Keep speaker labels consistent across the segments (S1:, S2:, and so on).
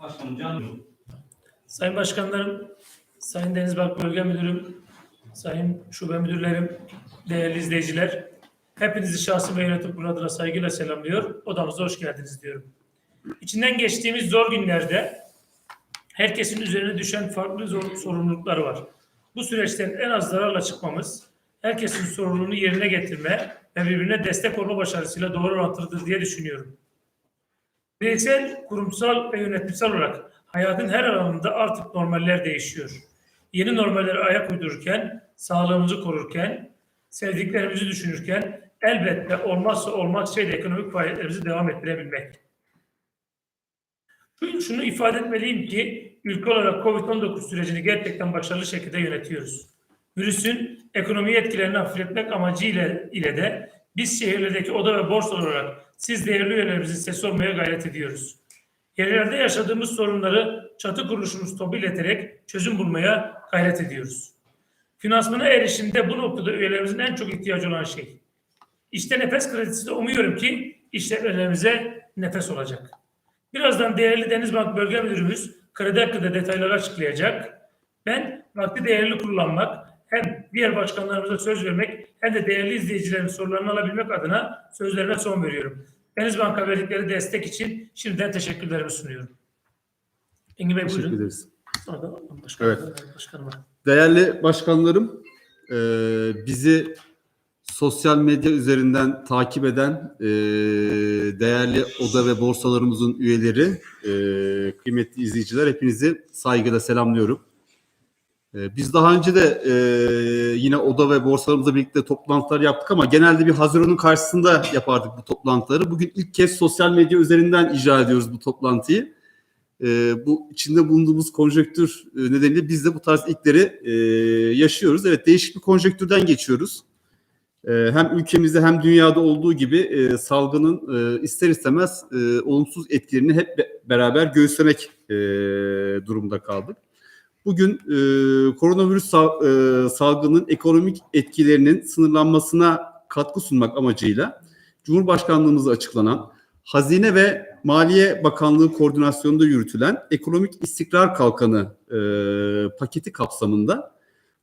S1: Başkanım Can
S2: Sayın Başkanlarım, Sayın Denizbank Bölge Müdürüm, Sayın Şube Müdürlerim, değerli izleyiciler, hepinizi şahsım ve yönetim kurulu adına saygıyla selamlıyor. Odamıza hoş geldiniz diyorum. İçinden geçtiğimiz zor günlerde herkesin üzerine düşen farklı zor sorumlulukları var. Bu süreçten en az zararla çıkmamız, herkesin sorumluluğunu yerine getirme ve birbirine destek olma başarısıyla doğru orantılıdır diye düşünüyorum. Bireysel, kurumsal ve yönetimsel olarak hayatın her alanında artık normaller değişiyor. Yeni normallere ayak uydururken, sağlığımızı korurken, sevdiklerimizi düşünürken elbette olmazsa olmaz şey de ekonomik faaliyetlerimizi devam ettirebilmek. Şunu ifade etmeliyim ki ülke olarak COVID-19 sürecini gerçekten başarılı şekilde yönetiyoruz. Virüsün ekonomiyi etkilerini hafifletmek amacıyla ile de biz şehirlerdeki oda ve borsa olarak siz değerli üyelerimizin sesi olmaya gayret ediyoruz. Yerlerde yaşadığımız sorunları çatı kuruluşumuz TOBİ ileterek çözüm bulmaya gayret ediyoruz. Finansmana erişimde bu noktada üyelerimizin en çok ihtiyacı olan şey. İşte nefes kredisi de umuyorum ki işletmelerimize nefes olacak. Birazdan değerli Denizbank Bölge Müdürümüz kredi hakkında detayları açıklayacak. Ben vakti değerli kullanmak, hem diğer başkanlarımıza söz vermek hem de değerli izleyicilerin sorularını alabilmek adına sözlerime son veriyorum. Denizbank'a verdikleri destek için şimdiden teşekkürlerimi sunuyorum. Engin Bey
S3: Teşekkür
S2: buyurun.
S3: ederiz.
S2: Sonra
S3: Evet.
S2: başkanıma.
S3: Değerli başkanlarım, e, bizi sosyal medya üzerinden takip eden e, değerli oda ve borsalarımızın üyeleri, e, kıymetli izleyiciler hepinizi saygıyla selamlıyorum. E, biz daha önce de e, yine oda ve borsalarımızla birlikte toplantılar yaptık ama genelde bir Haziran'ın karşısında yapardık bu toplantıları. Bugün ilk kez sosyal medya üzerinden icra ediyoruz bu toplantıyı. E, bu içinde bulunduğumuz konjonktür e, nedeniyle biz de bu tarz ilkleri e, yaşıyoruz. Evet değişik bir konjonktürden geçiyoruz. E, hem ülkemizde hem dünyada olduğu gibi e, salgının e, ister istemez e, olumsuz etkilerini hep be- beraber göğüslemek e, durumda kaldık. Bugün e, koronavirüs sal- e, salgının ekonomik etkilerinin sınırlanmasına katkı sunmak amacıyla Cumhurbaşkanlığımızda açıklanan Hazine ve Maliye Bakanlığı koordinasyonunda yürütülen Ekonomik İstikrar Kalkanı e, paketi kapsamında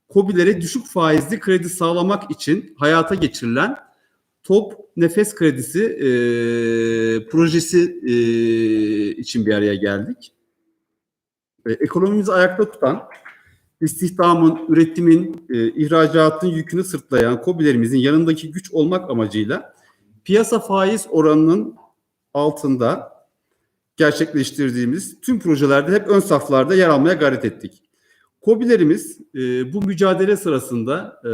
S3: KOBİ'lere düşük faizli kredi sağlamak için hayata geçirilen TOP Nefes Kredisi e, projesi e, için bir araya geldik. E, ekonomimizi ayakta tutan, istihdamın, üretimin, e, ihracatın yükünü sırtlayan KOBİ'lerimizin yanındaki güç olmak amacıyla piyasa faiz oranının altında gerçekleştirdiğimiz tüm projelerde hep ön saflarda yer almaya gayret ettik. KOBİ'lerimiz e, bu mücadele sırasında e,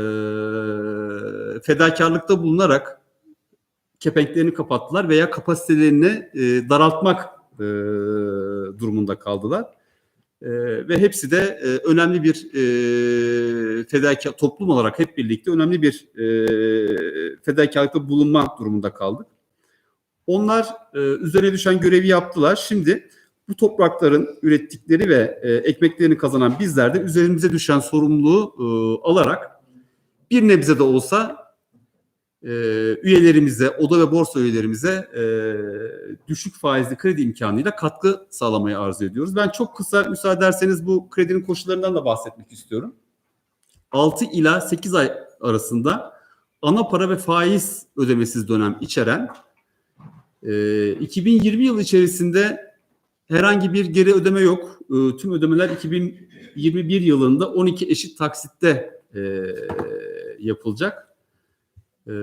S3: fedakarlıkta bulunarak kepenklerini kapattılar veya kapasitelerini e, daraltmak e, durumunda kaldılar. E, ve hepsi de e, önemli bir e, fedakar toplum olarak hep birlikte önemli bir e, fedakarlıkta bulunma durumunda kaldık. Onlar e, üzerine düşen görevi yaptılar. Şimdi bu toprakların ürettikleri ve e, ekmeklerini kazanan bizler de üzerimize düşen sorumluluğu e, alarak bir nebze de olsa e, üyelerimize, oda ve borsa üyelerimize e, düşük faizli kredi imkanıyla katkı sağlamayı arzu ediyoruz. Ben çok kısa müsaade ederseniz bu kredinin koşullarından da bahsetmek istiyorum. 6 ila 8 ay arasında ana para ve faiz ödemesiz dönem içeren e, 2020 yılı içerisinde herhangi bir geri ödeme yok. E, tüm ödemeler 2021 yılında 12 eşit taksitte e, yapılacak. E,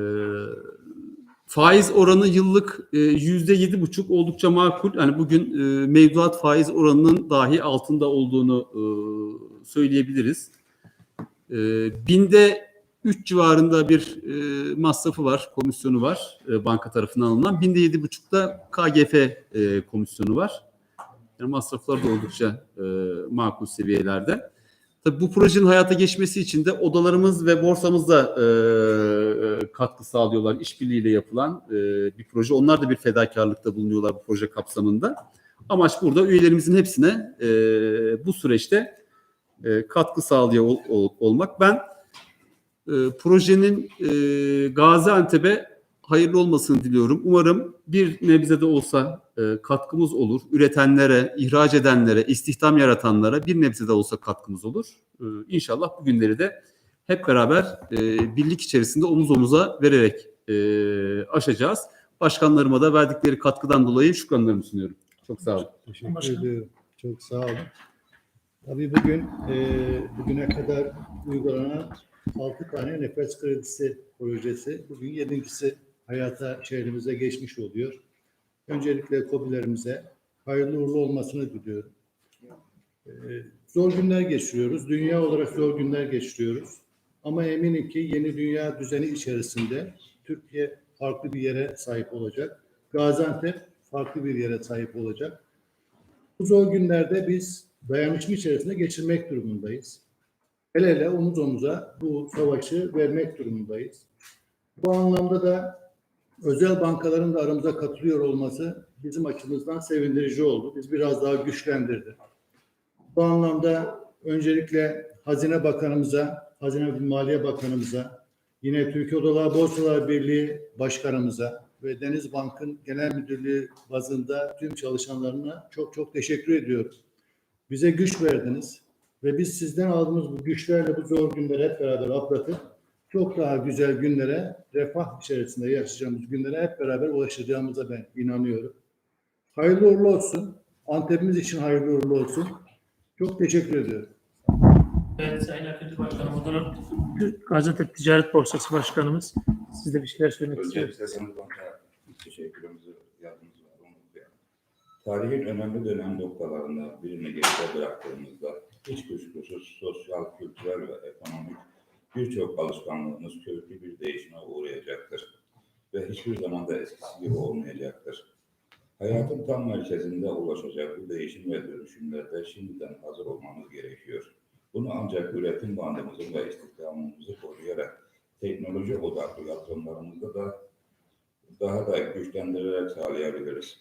S3: faiz oranı yıllık e, yüzde yedi buçuk oldukça makul. Yani bugün e, mevduat faiz oranının dahi altında olduğunu e, söyleyebiliriz. E, binde 3 civarında bir e, masrafı var, komisyonu var e, banka tarafından alınan. Binde yedi buçukta KGF e, komisyonu var. Yani masraflar da oldukça e, makul seviyelerde. Tabii bu projenin hayata geçmesi için de odalarımız ve borsamız da e, katkı sağlıyorlar. İşbirliğiyle yapılan e, bir proje. Onlar da bir fedakarlıkta bulunuyorlar bu proje kapsamında. Amaç burada üyelerimizin hepsine e, bu süreçte e, katkı sağlıyor ol- ol- olmak. Ben e, projenin e, Gaziantep'e hayırlı olmasını diliyorum. Umarım bir nebze de olsa e, katkımız olur. Üretenlere, ihraç edenlere, istihdam yaratanlara bir nebze de olsa katkımız olur. E, inşallah bu günleri de hep beraber e, birlik içerisinde omuz omuza vererek e, aşacağız. Başkanlarıma da verdikleri katkıdan dolayı şükranlarımı sunuyorum. Çok sağ olun.
S1: Teşekkür ediyorum. Çok sağ olun. Tabii bugün e, bugüne kadar uygulanan 6 tane nefes kredisi projesi. Bugün yedincisi hayata şehrimize geçmiş oluyor. Öncelikle COBİ'lerimize hayırlı uğurlu olmasını diliyorum. E, zor günler geçiriyoruz. Dünya olarak zor günler geçiriyoruz. Ama eminim ki yeni dünya düzeni içerisinde Türkiye farklı bir yere sahip olacak. Gaziantep farklı bir yere sahip olacak. Bu zor günlerde biz dayanışma içerisinde geçirmek durumundayız. El ele omuz omuza bu savaşı vermek durumundayız. Bu anlamda da özel bankaların da aramıza katılıyor olması bizim açımızdan sevindirici oldu. Biz biraz daha güçlendirdi. Bu anlamda öncelikle Hazine Bakanımıza, Hazine ve Maliye Bakanımıza, yine Türkiye Odalar Borsalar Birliği Başkanımıza ve Deniz Bank'ın Genel Müdürlüğü bazında tüm çalışanlarına çok çok teşekkür ediyorum. Bize güç verdiniz ve biz sizden aldığımız bu güçlerle bu zor günleri hep beraber atlatıp çok daha güzel günlere, refah içerisinde yaşayacağımız günlere hep beraber ulaşacağımıza ben inanıyorum. Hayırlı uğurlu olsun. Antep'imiz için hayırlı uğurlu olsun. Çok teşekkür ediyorum.
S2: Evet Sayın Akıncı Başkanım, Odalar Gaziantep Ticaret Borsası Başkanımız. Siz de bir şeyler söylemek istiyor
S4: Öncelikle Sanat Bank'a teşekkürümüzü, yardımımızı unutmayalım. Tarihin önemli dönem noktalarında birini geride bıraktığımızda hiç kuşkusuz sosyal, kültürel ve ekonomik birçok alışkanlığımız köklü bir değişime uğrayacaktır. Ve hiçbir zaman da eskisi gibi olmayacaktır. Hayatın tam merkezinde ulaşacak bu değişim ve dönüşümlerde şimdiden hazır olmamız gerekiyor. Bunu ancak üretim bandımızı ve istihdamımızı koruyarak teknoloji odaklı yatırımlarımızda da daha da güçlendirerek sağlayabiliriz.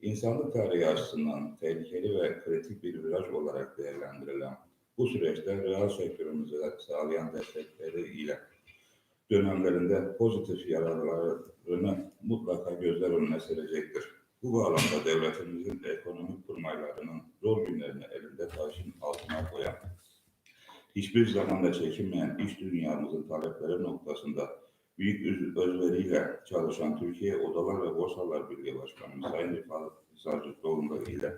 S4: İnsanlık tarihi açısından tehlikeli ve kritik bir viraj olarak değerlendirilen bu süreçte reel sektörümüze sağlayan destekleri ile dönemlerinde pozitif yararlarını mutlaka gözler önüne serecektir. Bu bağlamda devletimizin ekonomik kurmaylarının zor günlerini elinde taşın altına koyan hiçbir zamanda çekinmeyen iş dünyamızın talepleri noktasında büyük öz- özveriyle çalışan Türkiye Odalar ve Borsalar Birliği Başkanımız Sayın Rıfat Sarcıklıoğlu ile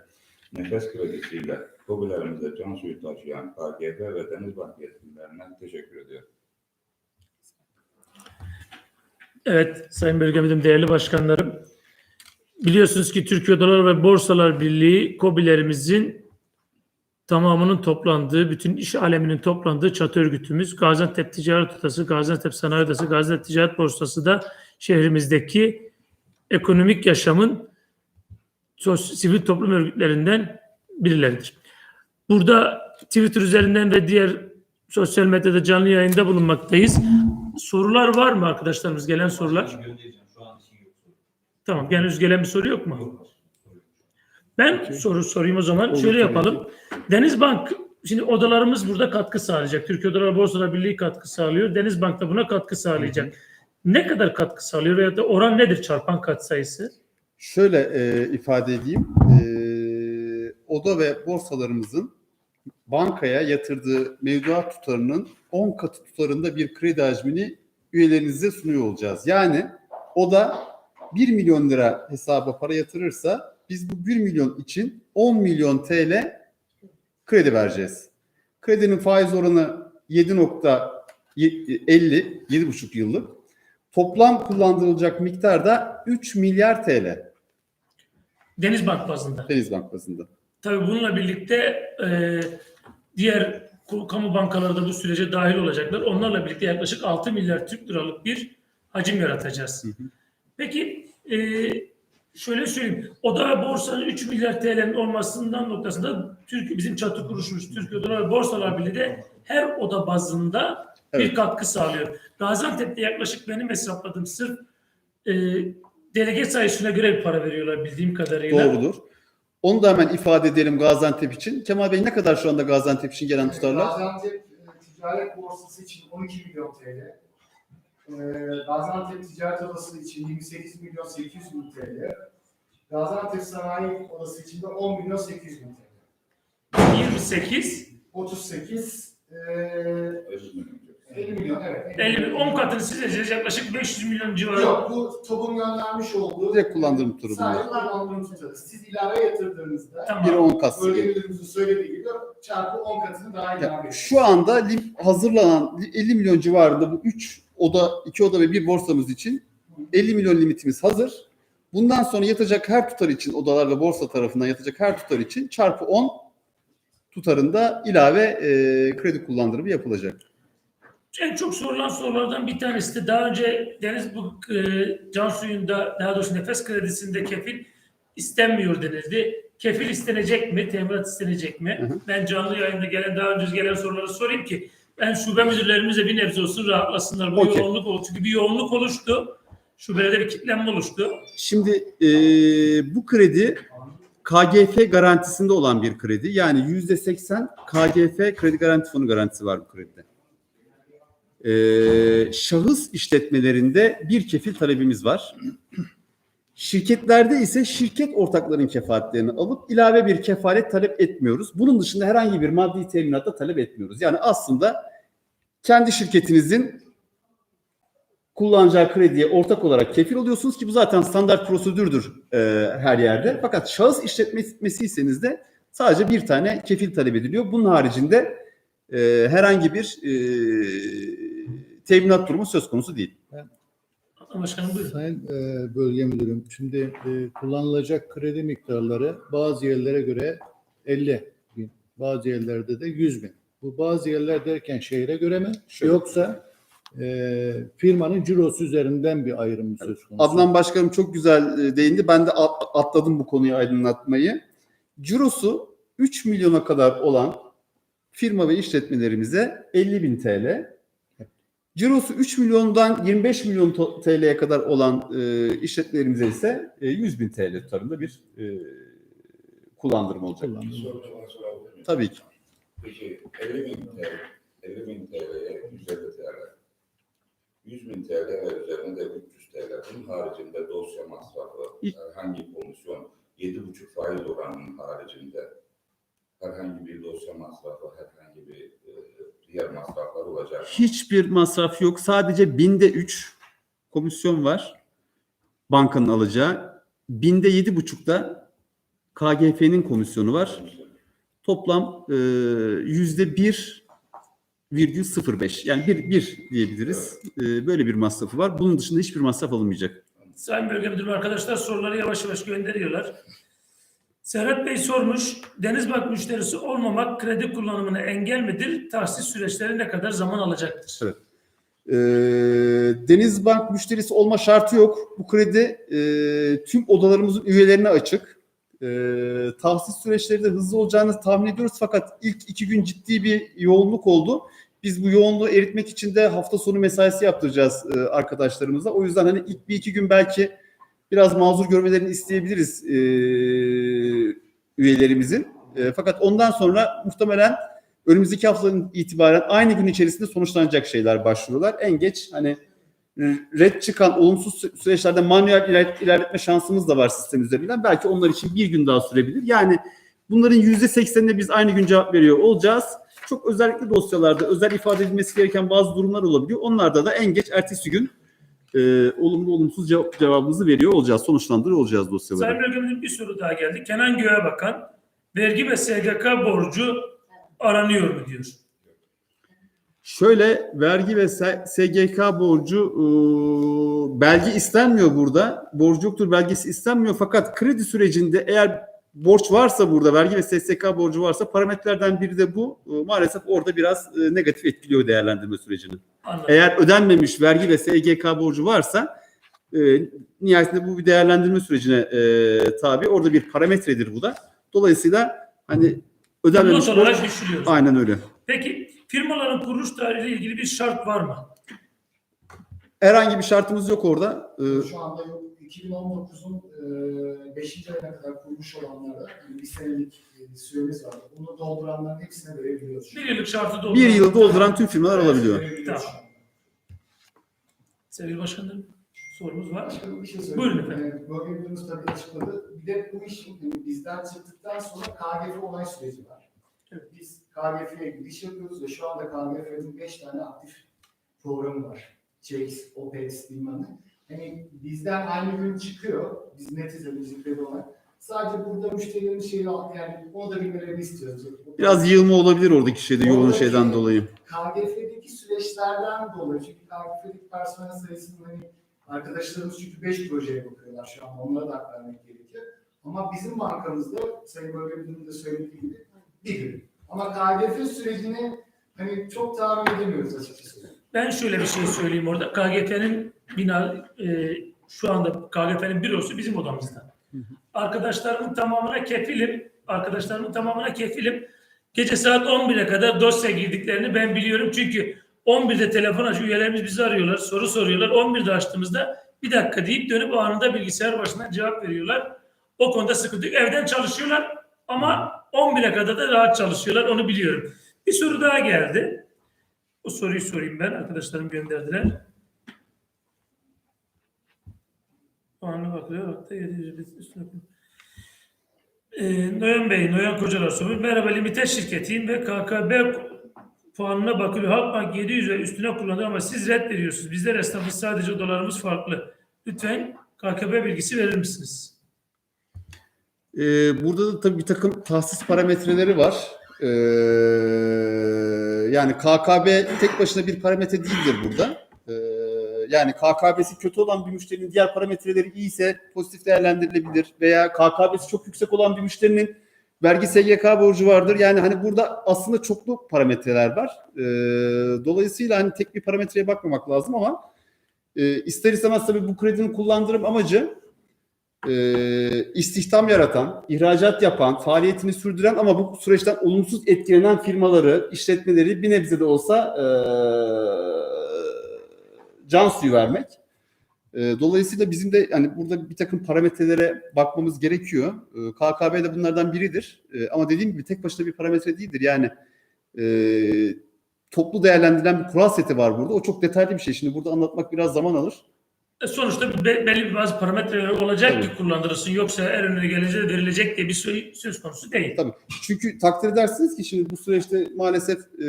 S4: nefes kredisiyle hobilerimize can suyu taşıyan KGF ve Denizbank yetkililerine teşekkür ediyorum.
S2: Evet Sayın Bölge Müdürüm, değerli başkanlarım. Biliyorsunuz ki Türkiye Odalar ve Borsalar Birliği COBİ'lerimizin tamamının toplandığı, bütün iş aleminin toplandığı çatı örgütümüz. Gaziantep Ticaret Odası, Gaziantep Sanayi Odası, Gaziantep Ticaret Borsası da şehrimizdeki ekonomik yaşamın sos- sivil toplum örgütlerinden birileridir. Burada Twitter üzerinden ve diğer sosyal medyada canlı yayında bulunmaktayız. Sorular var mı arkadaşlarımız? Gelen sorular. Tamam. Henüz gelen bir soru yok mu? Ben soru sorayım o zaman.
S3: Olur,
S2: Şöyle
S3: tabii
S2: yapalım. Denizbank şimdi odalarımız burada katkı sağlayacak. Türkiye Odalar Borsalar Birliği katkı sağlıyor. Denizbank da buna katkı sağlayacak. Ne kadar katkı sağlıyor veya da oran nedir çarpan kat sayısı?
S3: Şöyle e, ifade edeyim. E, oda ve borsalarımızın bankaya yatırdığı mevduat tutarının 10 katı tutarında bir kredi hacmini üyelerinize sunuyor olacağız. Yani o da 1 milyon lira hesaba para yatırırsa biz bu 1 milyon için 10 milyon TL kredi vereceğiz. Kredinin faiz oranı 7.50, 7,5 yıllık. Toplam kullandırılacak miktar da 3 milyar TL
S2: Denizbank bazında.
S3: Denizbank bazında.
S2: Tabii bununla birlikte e, diğer kamu bankaları da bu sürece dahil olacaklar. Onlarla birlikte yaklaşık 6 milyar Türk liralık bir hacim yaratacağız.
S3: Hı hı.
S2: Peki e, şöyle söyleyeyim. Oda borsanın 3 milyar TL'nin olmasından noktasında Türkiye bizim çatı kuruşumuz Türkiye Odalar Borsalar Birliği de her oda bazında bir
S3: Evet.
S2: katkı sağlıyor. Gaziantep'te yaklaşık benim hesapladığım sırf e, delege sayısına göre bir para veriyorlar bildiğim kadarıyla.
S3: Doğrudur. Onu da hemen ifade edelim Gaziantep için. Kemal Bey ne kadar şu anda Gaziantep için gelen tutarlar?
S5: Gaziantep e, Ticaret Borsası için 12 milyon TL. Ee, Gaziantep Ticaret Odası için 28 milyon 800 bin TL. Gaziantep Sanayi Odası için de 10 milyon 800 bin TL.
S2: 28,
S5: 38, ee,
S4: Özür dilerim.
S5: 50 milyon evet.
S2: 50, 10 katını siz edeceğiz yaklaşık 500 milyon civarı.
S5: Yok bu TOB'un göndermiş olduğu
S3: Direkt kullandırım turu
S5: Sadece
S3: bunlar.
S5: kullandırım tutarı. Siz ilave yatırdığınızda
S3: Bir
S2: Tamam.
S3: 10 kat.
S5: bölge müdürümüzün söylediği gibi çarpı 10 katını daha ilave
S3: Ya,
S5: ediyor.
S3: şu anda lim- hazırlanan 50 milyon civarında bu 3 oda, 2 oda ve bir borsamız için 50 milyon limitimiz hazır. Bundan sonra yatacak her tutar için odalar ve borsa tarafından yatacak her tutar için çarpı 10 tutarında ilave e, kredi kullandırımı yapılacak.
S2: En çok sorulan sorulardan bir tanesi de daha önce Deniz bu e, can suyunda daha doğrusu nefes kredisinde kefil istenmiyor denildi. Kefil istenecek mi? Teminat istenecek mi?
S3: Hı hı.
S2: Ben canlı yayında gelen daha önce gelen soruları sorayım ki ben şube müdürlerimize bir nebze olsun rahatlasınlar. Bu
S3: Okey.
S2: yoğunluk oldu. Çünkü bir yoğunluk oluştu. Şubelerde bir kitlenme oluştu.
S3: Şimdi e, bu kredi KGF garantisinde olan bir kredi. Yani yüzde 80 KGF kredi garanti fonu garantisi var bu kredide. E, şahıs işletmelerinde bir kefil talebimiz var. Şirketlerde ise şirket ortaklarının kefaletlerini alıp ilave bir kefalet talep etmiyoruz. Bunun dışında herhangi bir maddi teminat da talep etmiyoruz. Yani aslında kendi şirketinizin kullanacağı krediye ortak olarak kefil oluyorsunuz ki bu zaten standart prosedürdür e, her yerde. Fakat şahıs işletmesiyseniz de sadece bir tane kefil talep ediliyor. Bunun haricinde e, herhangi bir e, teminat durumu söz konusu değil.
S2: Başkanım buyurun.
S1: Sayın e, Bölge Müdürüm, şimdi e, kullanılacak kredi miktarları bazı yerlere göre 50 bin, bazı yerlerde de 100 bin. Bu bazı yerler derken şehre göre mi?
S3: Şöyle.
S1: Yoksa e, firmanın cirosu üzerinden bir ayrım söz konusu?
S3: Adnan Başkanım çok güzel e, değindi. Ben de at- atladım bu konuyu aydınlatmayı. Cirosu 3 milyona kadar olan firma ve işletmelerimize 50 bin TL. Cirosu 3 milyondan 25 milyon TL'ye kadar olan e, işletmelerimize ise e, 100 bin TL tutarında bir e, kullandırma olacak.
S4: Bir
S1: Kullandırma.
S3: Tabii ki.
S4: Peki 50 bin TL, 50 bin TL'ye 150 TL. 100 bin TL ve üzerine de 300 TL. Bunun haricinde dosya masrafı, herhangi komisyon, 7,5 faiz oranının haricinde herhangi bir dosya masrafı, herhangi bir e, diğer masraflar olacak.
S3: Hiçbir masraf yok. Sadece binde 3 komisyon var. Bankanın alacağı. Binde yedi buçukta KGF'nin komisyonu var. Toplam e, yüzde bir virgül 05 yani bir, bir diyebiliriz. E, böyle bir masrafı var. Bunun dışında hiçbir masraf alınmayacak.
S2: Sayın Bölge Müdürüm arkadaşlar soruları yavaş yavaş gönderiyorlar. Serhat Bey sormuş, Denizbank müşterisi olmamak kredi kullanımına engel midir? Tahsis süreçleri ne kadar zaman alacaktır?
S3: Evet. E, Denizbank müşterisi olma şartı yok. Bu kredi e, tüm odalarımızın üyelerine açık. E, tahsis süreçleri de hızlı olacağını tahmin ediyoruz fakat ilk iki gün ciddi bir yoğunluk oldu. Biz bu yoğunluğu eritmek için de hafta sonu mesaisi yaptıracağız e, arkadaşlarımıza. O yüzden hani ilk bir iki gün belki biraz mazur görmelerini isteyebiliriz e, üyelerimizin. E, fakat ondan sonra muhtemelen önümüzdeki haftanın itibaren aynı gün içerisinde sonuçlanacak şeyler başlıyorlar. En geç hani red çıkan olumsuz sü- süreçlerde manuel iler- ilerletme şansımız da var sistem üzerinden. Belki onlar için bir gün daha sürebilir. Yani bunların yüzde seksenine biz aynı gün cevap veriyor olacağız. Çok özellikle dosyalarda özel ifade edilmesi gereken bazı durumlar olabiliyor. Onlarda da en geç ertesi gün e, olumlu olumsuz cevap, cevabımızı veriyor olacağız. Sonuçlandırıyor olacağız dosyaları.
S2: Sayın Bölge Müdürüm bir soru daha geldi. Kenan Göğe Bakan, vergi ve SGK borcu aranıyor mu diyor.
S3: Şöyle vergi ve SGK borcu e, belge istenmiyor burada. Borcu yoktur belgesi istenmiyor fakat kredi sürecinde eğer borç varsa burada vergi ve SSK borcu varsa parametrelerden biri de bu. E, maalesef orada biraz e, negatif etkiliyor değerlendirme sürecini.
S2: Anladım.
S3: Eğer ödenmemiş vergi ve SGK borcu varsa e, nihayetinde bu bir değerlendirme sürecine e, tabi. Orada bir parametredir bu da. Dolayısıyla hani ödenmemiş
S2: Not
S3: borç
S2: olarak düşülüyor.
S3: aynen öyle.
S2: Peki firmaların kuruluş tarihiyle ilgili bir şart var mı?
S3: Herhangi bir şartımız yok orada. E,
S5: Şu anda yok. 2019'un 5. ayına kadar kurmuş olanlara yani bir senelik e, süremiz var. Bunu dolduranların hepsine verebiliyoruz.
S2: Bir yıllık şartı dolduran.
S3: bir yıl dolduran tüm firmalar alabiliyor.
S2: Tamam. Sevgili başkanım sorumuz var?
S5: Başkanım bir şey söyleyeyim.
S2: Buyurun efendim.
S5: Bölge müdürümüz tabii açıkladı. Bir de bu hani bizden çıktıktan sonra KGF onay süreci var.
S2: Evet.
S5: Biz KGF'ye giriş yapıyoruz ve şu anda KGF'nin 5 tane aktif programı var. Chase, OPEX bilmem ne. Hani bizden aynı gün çıkıyor. Biz netiz de bizimkileri olarak. Sadece burada müşterilerin şeyi yani onu da bilmelerini istiyoruz.
S3: Biraz yığılma olabilir oradaki şeyde yoğun
S5: Oradaki-
S3: şeyden dolayı.
S5: KGF'deki süreçlerden dolayı çünkü KGF'deki personel sayısının hani arkadaşlarımız çünkü 5 projeye bakıyorlar şu an onlara da hak vermek gerekiyor. Ama bizim bankamızda Sayın Bölge Müdürü'nün de söylediği gibi bir gün. Ama KGF sürecini hani çok tahmin edemiyoruz açıkçası.
S2: Ben şöyle bir şey söyleyeyim orada. KGF'nin bina e, şu anda KGF'nin bürosu bizim odamızda. Arkadaşlarımın tamamına kefilim. Arkadaşlarımın tamamına kefilim. Gece saat 11'e kadar dosya girdiklerini ben biliyorum. Çünkü 11'de telefon açıyor. Üyelerimiz bizi arıyorlar. Soru soruyorlar. 11'de açtığımızda bir dakika deyip dönüp anında bilgisayar başına cevap veriyorlar. O konuda sıkıntı yok. Evden çalışıyorlar ama 11'e kadar da rahat çalışıyorlar. Onu biliyorum. Bir soru daha geldi. O soruyu sorayım ben. Arkadaşlarım gönderdiler. Puanlı bakıyor. Hatta 700 bit üstüne Ee, Noyan Bey, Noyan Kocalar soruyor. Merhaba limited şirketiyim ve KKB puanına bakılıyor. Halkbank 700 ve üstüne kullanıyor ama siz red veriyorsunuz. Bizler esnafız sadece dolarımız farklı. Lütfen KKB bilgisi verir misiniz?
S3: Ee, burada da tabii bir takım tahsis parametreleri var. Ee, yani KKB tek başına bir parametre değildir burada. Yani KKB'si kötü olan bir müşterinin diğer parametreleri iyiyse pozitif değerlendirilebilir veya KKB'si çok yüksek olan bir müşterinin vergi SGK borcu vardır. Yani hani burada aslında çoklu parametreler var. Ee, dolayısıyla hani tek bir parametreye bakmamak lazım ama e, ister istemez tabii bu kredinin kullandırım amacı e, istihdam yaratan, ihracat yapan, faaliyetini sürdüren ama bu süreçten olumsuz etkilenen firmaları, işletmeleri bir nebze de olsa e, can suyu vermek. E, dolayısıyla bizim de yani burada bir takım parametrelere bakmamız gerekiyor. E, KKB de bunlardan biridir. E, ama dediğim gibi tek başına bir parametre değildir. Yani e, toplu değerlendirilen bir kural seti var burada. O çok detaylı bir şey. Şimdi burada anlatmak biraz zaman alır.
S2: E, Sonuçta be- belli bir bazı parametreler olacak
S3: Tabii.
S2: ki kullanılırsın. Yoksa her önüne gelince de verilecek diye bir söz, söz konusu değil.
S3: Tabii. Çünkü takdir edersiniz ki şimdi bu süreçte maalesef e,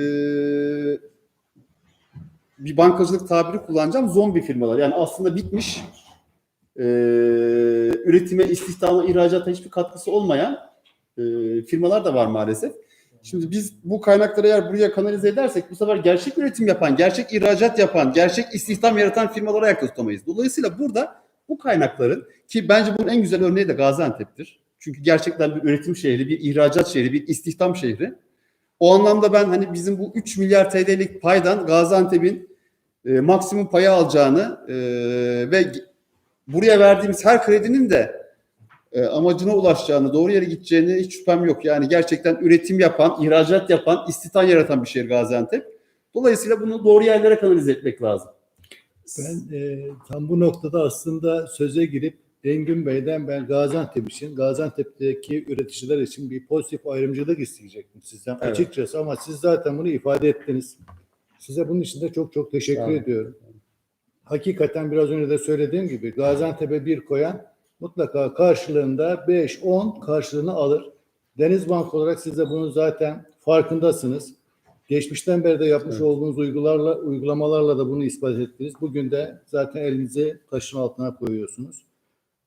S3: bir bankacılık tabiri kullanacağım. Zombi firmalar. Yani aslında bitmiş e, üretime, istihdama, ihracata hiçbir katkısı olmayan e, firmalar da var maalesef. Şimdi biz bu kaynakları eğer buraya kanalize edersek bu sefer gerçek üretim yapan, gerçek ihracat yapan, gerçek istihdam yaratan firmaları ayakta tutamayız. Dolayısıyla burada bu kaynakların ki bence bunun en güzel örneği de Gaziantep'tir. Çünkü gerçekten bir üretim şehri, bir ihracat şehri, bir istihdam şehri. O anlamda ben hani bizim bu 3 milyar TL'lik paydan Gaziantep'in e, maksimum payı alacağını e, ve buraya verdiğimiz her kredinin de e, amacına ulaşacağını, doğru yere gideceğine hiç şüphem yok. Yani gerçekten üretim yapan, ihracat yapan, istihdam yaratan bir şehir Gaziantep. Dolayısıyla bunu doğru yerlere kanalize etmek lazım.
S1: Ben e, tam bu noktada aslında söze girip Engin Bey'den ben Gaziantep için, Gaziantep'teki üreticiler için bir pozitif ayrımcılık isteyecektim sizden
S3: Evet.
S1: açıkçası ama siz zaten bunu ifade ettiniz. Size bunun için de çok çok teşekkür
S3: olun.
S1: ediyorum. Hakikaten biraz önce de söylediğim gibi Gaziantep'e bir koyan mutlaka karşılığında 5-10 karşılığını alır. Denizbank olarak siz de bunun zaten farkındasınız. Geçmişten beri de yapmış
S3: Evet.
S1: olduğunuz uygularla, uygulamalarla da bunu ispat ettiniz. Bugün de zaten elinizi taşın altına koyuyorsunuz.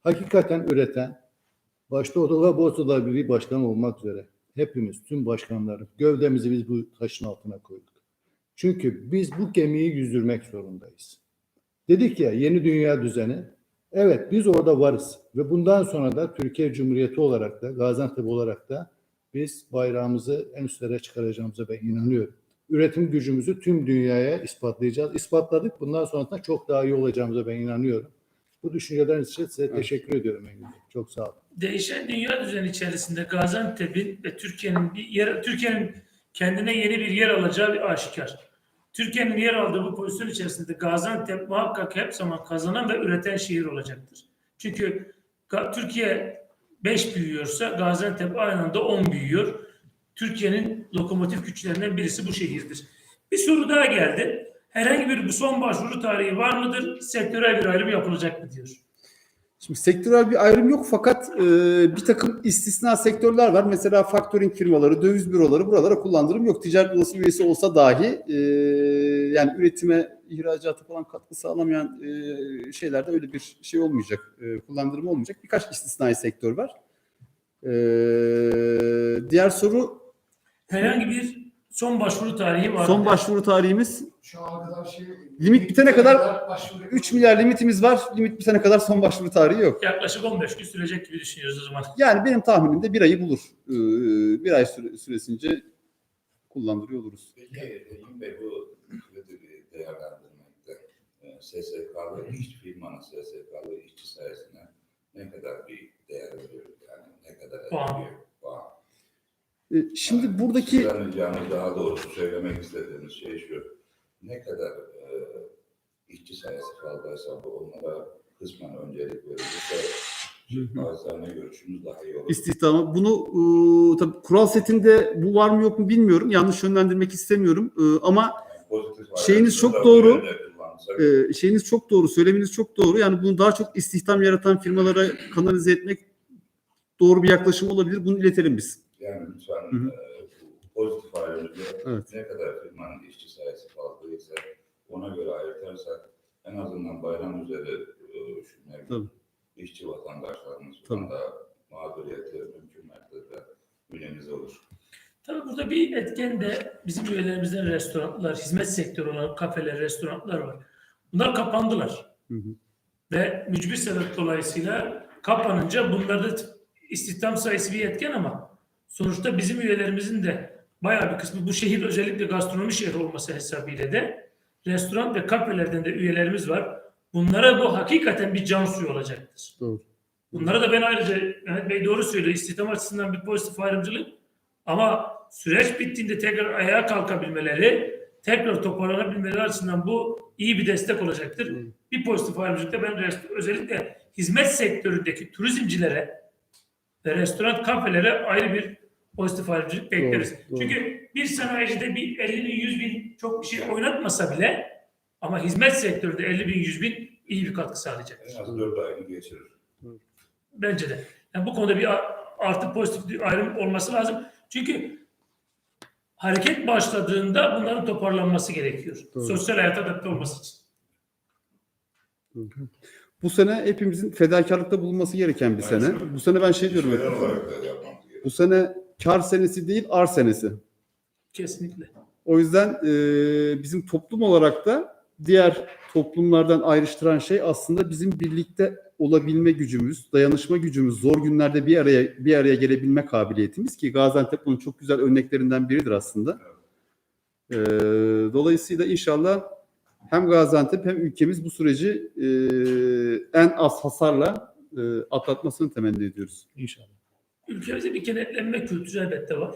S1: Hakikaten üreten, başta Odalar Borsalar Birliği Başkanı olmak üzere hepimiz, tüm başkanları gövdemizi biz bu taşın altına koyduk. Çünkü biz bu gemiyi yüzdürmek zorundayız. Dedik ya yeni dünya düzeni. Evet biz orada varız ve bundan sonra da Türkiye Cumhuriyeti olarak da Gaziantep olarak da biz bayrağımızı en üstlere çıkaracağımıza ben inanıyorum. Üretim gücümüzü tüm dünyaya ispatlayacağız. İspatladık. Bundan sonra da çok daha iyi olacağımıza ben inanıyorum. Bu düşünceleriniz için size
S3: Evet.
S1: teşekkür ediyorum Engin Bey. Çok sağ olun.
S2: Değişen dünya düzeni içerisinde Gaziantep'in ve Türkiye'nin bir yer, Türkiye'nin kendine yeni bir yer alacağı bir aşikar. Türkiye'nin yer aldığı bu pozisyon içerisinde Gaziantep muhakkak hep zaman kazanan ve üreten şehir olacaktır. Çünkü Türkiye 5 büyüyorsa Gaziantep aynı anda 10 büyüyor. Türkiye'nin lokomotif güçlerinden birisi bu şehirdir. Bir soru daha geldi. Herhangi bir son başvuru tarihi var mıdır? Sektörel bir ayrım yapılacak mı diyor.
S3: Şimdi sektörel bir ayrım yok fakat e, bir takım istisna sektörler var. Mesela faktörink firmaları, döviz büroları buralara kullandırım yok. Ticaret odası üyesi olsa dahi e, yani üretime, ihracata falan katkı sağlamayan e, şeylerde öyle bir şey olmayacak. E, kullandırım olmayacak. Birkaç istisnai sektör var. E, diğer soru
S2: Herhangi bir son başvuru tarihi var
S3: son başvuru tarihimiz
S5: Şu ana kadar şey...
S3: Limit bitene kadar
S5: başvuru
S3: 3 milyar limitimiz var. Limit bitene kadar son başvuru tarihi yok.
S2: Yaklaşık 15 gün sürecek gibi düşünüyoruz o zaman.
S3: Yani benim tahminimde bir ayı bulur. Ee, bir ay süre, süresince kullandırıyor oluruz.
S4: Peki Engin Bey bu kredi değerlendirmekte e, SSK'lı işçi firmanın SSK'lı işçi sayesinde ne kadar bir değer veriyoruz yani ne kadar
S2: Puan.
S4: ediyor puan.
S3: Ee, Şimdi buradaki
S4: ricamız daha doğrusu söylemek istediğimiz şey şu. Ne kadar e, işçi sayısı fazlaysa bu onlara kısmen öncelik verilirse bazılarına görüşümüz daha iyi olur.
S3: istihdamı bunu e, tabii kural setinde bu var mı yok mu bilmiyorum. Yanlış yönlendirmek istemiyorum. E, ama
S4: Yani
S3: Şeyiniz çok doğru. e, şeyiniz çok doğru, söyleminiz çok doğru. Yani bunu daha çok istihdam yaratan firmalara kanalize etmek doğru bir yaklaşım olabilir. Bunu iletelim biz.
S4: Yani lütfen
S3: Hı hı.
S4: e, pozitif ayrımcı
S3: Evet.
S4: ne kadar firmanın işçi sayısı fazlaysa ona göre ayırtarsak en azından bayram üzeri e, şu mevcut
S3: Tabii.
S4: işçi vatandaşlarımız da mağduriyeti mümkün mertebe minimize olur.
S2: Tabii burada bir etken de bizim üyelerimizden restoranlar, hizmet sektörü olan kafeler, restoranlar var. Bunlar kapandılar.
S3: Hı hı.
S2: Ve mücbir sebep dolayısıyla kapanınca bunlarda istihdam sayısı bir etken ama sonuçta bizim üyelerimizin de bayağı bir kısmı bu şehir özellikle gastronomi şehri olması hesabıyla de restoran ve kafelerden de üyelerimiz var. Bunlara bu hakikaten bir can suyu olacaktır.
S3: Doğru.
S2: Bunlara da ben ayrıca Mehmet Bey doğru söylüyor. İstihdam açısından bir pozitif ayrımcılık ama süreç bittiğinde tekrar ayağa kalkabilmeleri, tekrar toparlanabilmeleri açısından bu iyi bir destek olacaktır.
S3: Hı.
S2: Bir pozitif ayrımcılıkta ben özellikle hizmet sektöründeki turizmcilere ve restoran kafelere ayrı bir pozitif ayrımcılık bekleriz.
S3: doğru.
S2: Çünkü bir sanayicide bir 50 bin 100 bin çok bir şey oynatmasa bile ama hizmet sektöründe 50 bin 100 bin iyi bir katkı sağlayacaktır.
S4: En az 4 ayını geçirir.
S2: Bence de. Yani bu konuda bir artı pozitif bir ayrım olması lazım. Çünkü hareket başladığında bunların toparlanması gerekiyor.
S3: Doğru.
S2: Sosyal hayata adapte olması için.
S3: Bu sene hepimizin fedakarlıkta bulunması gereken bir sene. Bu sene ben şey diyorum. Bu sene kar senesi değil, ar senesi.
S2: Kesinlikle.
S3: O yüzden e, bizim toplum olarak da diğer toplumlardan ayrıştıran şey aslında bizim birlikte olabilme gücümüz, dayanışma gücümüz, zor günlerde bir araya bir araya gelebilme kabiliyetimiz ki Gaziantep bunun çok güzel örneklerinden biridir aslında. E, dolayısıyla inşallah hem Gaziantep hem ülkemiz bu süreci e, en az hasarla e, atlatmasını temenni ediyoruz.
S1: İnşallah.
S2: Ülkemizde bir kenetlenme kültürü elbette var.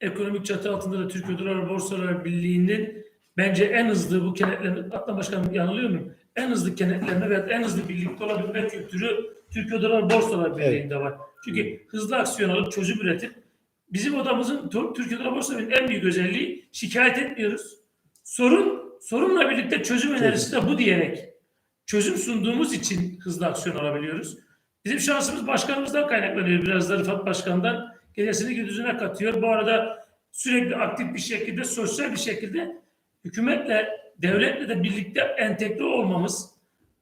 S2: Ekonomik çatı altında da Türkiye Dolar Borsalar Birliği'nin bence en hızlı bu kenetlenme, hatta başkanım yanılıyor muyum? En hızlı kenetlenme ve en hızlı birlikte olabilme kültürü Türkiye Dolar Borsalar Birliği'nde var. Çünkü hızlı aksiyon alıp çözüm üretip bizim odamızın Türkiye Dolar Borsalar Birliği'nin en büyük özelliği şikayet etmiyoruz. Sorun, sorunla birlikte çözüm önerisi de bu diyerek çözüm sunduğumuz için hızlı aksiyon alabiliyoruz. Bizim şansımız başkanımızdan kaynaklanıyor biraz da Rıfat Başkan'dan. Gecesini gündüzüne katıyor. Bu arada sürekli aktif bir şekilde, sosyal bir şekilde hükümetle, devletle de birlikte entegre olmamız,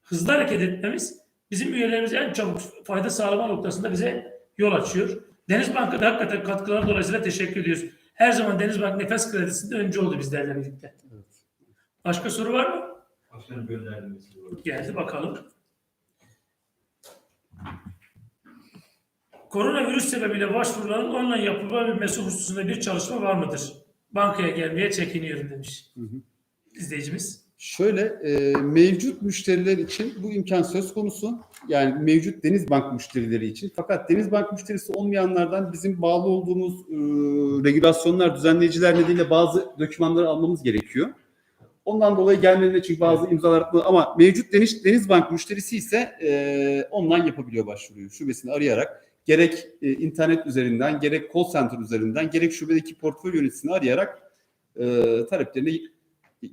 S2: hızlı hareket etmemiz bizim üyelerimize en çabuk fayda sağlama noktasında bize yol açıyor. Deniz Bank'a da hakikaten katkıları dolayısıyla teşekkür ediyoruz. Her zaman Deniz Bank nefes kredisinde önce oldu bizlerle birlikte. Başka soru var mı?
S6: Başkanım gönderdiğimiz
S2: Geldi bakalım. Koronavirüs sebebiyle başvuruların online yapılabilmesi hususunda bir çalışma var mıdır? Bankaya gelmeye çekiniyorum demiş.
S3: Hı hı.
S2: İzleyicimiz.
S3: Şöyle e, mevcut müşteriler için bu imkan söz konusu. Yani mevcut Denizbank müşterileri için. Fakat Denizbank müşterisi olmayanlardan bizim bağlı olduğumuz e, regülasyonlar, düzenleyiciler nedeniyle bazı dokümanları almamız gerekiyor. Ondan dolayı gelmelerine çünkü bazı imzalar atmalı. ama mevcut Deniz, Denizbank müşterisi ise e, online yapabiliyor başvuruyu. Şubesini arayarak gerek e, internet üzerinden, gerek call center üzerinden, gerek şubedeki portföy yöneticisini arayarak e, taleplerini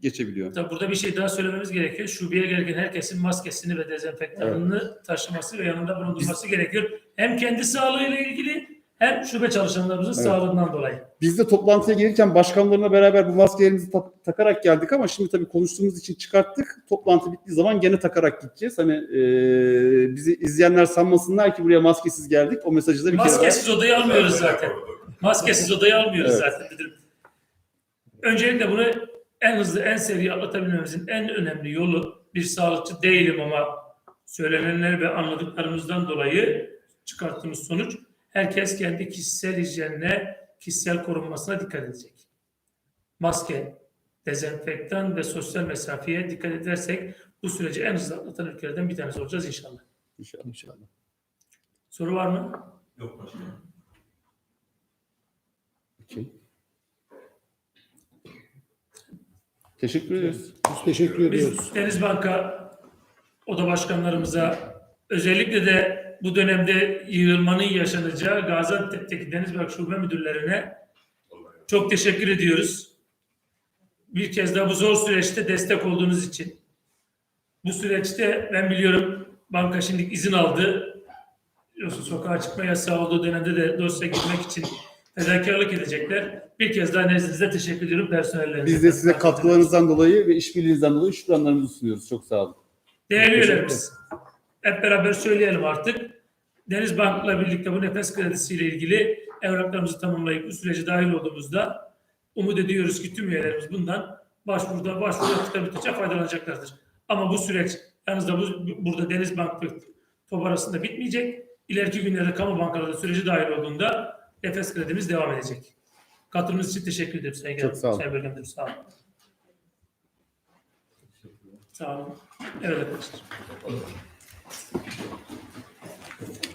S3: geçebiliyor.
S2: Tabii burada bir şey daha söylememiz gerekiyor. Şubeye gelirken herkesin maskesini ve dezenfektanını taşıması ve yanında bulundurması gerekiyor. Hem kendi sağlığıyla ilgili hem şube çalışanlarımızın
S3: Evet.
S2: sağlığından dolayı.
S3: Biz de toplantıya gelirken başkanlarına beraber bu maskelerimizi ta- takarak geldik ama şimdi tabii konuştuğumuz için çıkarttık. Toplantı bittiği zaman gene takarak gideceğiz. Hani e, bizi izleyenler sanmasınlar ki buraya maskesiz geldik. O mesajı da bir kere daha-
S2: Maskesiz odayı almıyoruz zaten. Maskesiz odayı almıyoruz
S3: Evet.
S2: zaten müdürüm. Öncelikle bunu en hızlı, en seri atlatabilmemizin en önemli yolu bir sağlıkçı değilim ama söylenenler ve anladıklarımızdan dolayı çıkarttığımız sonuç herkes kendi kişisel hijyenine, kişisel korunmasına dikkat edecek. Maske, dezenfektan ve sosyal mesafeye dikkat edersek bu süreci en hızlı atlatan ülkelerden bir tanesi olacağız inşallah.
S3: İnşallah. inşallah.
S2: Soru var mı?
S3: Okey. Teşekkür ederiz.
S1: Biz teşekkür ediyoruz.
S2: Biz Deniz Banka oda başkanlarımıza özellikle de bu dönemde yığılmanın yaşanacağı Gaziantep'teki Denizbank Şube Müdürlerine çok teşekkür ediyoruz. Bir kez daha bu zor süreçte destek olduğunuz için. Bu süreçte ben biliyorum banka şimdi izin aldı. Sokağa çıkma yasağı olduğu dönemde de dosya gitmek için fedakarlık edecekler. Bir kez daha nezdinizde teşekkür ediyorum personellerine.
S3: Biz de size katkılarınızdan dolayı ve işbirliğinizden dolayı şükranlarımızı sunuyoruz. Çok sağ olun.
S2: Değerli üyelerimiz, hep beraber söyleyelim artık. Deniz Bank'la birlikte bu nefes kredisiyle ilgili evraklarımızı tamamlayıp bu sürece dahil olduğumuzda umut ediyoruz ki tüm üyelerimiz bundan başvuruda başvuru yaptıkları müddetçe faydalanacaklardır. Ama bu süreç yalnız da bu, burada Deniz Bank ve TOB arasında bitmeyecek. İleriki günlerde kamu bankaları da süreci dahil olduğunda nefes kredimiz devam edecek. Katılımınız için teşekkür ederim Sayın
S3: Çok sağ olun.
S2: Sayın Bölge Müdürüm. Sağ olun. Sağ olun. Evet arkadaşlar. どうも。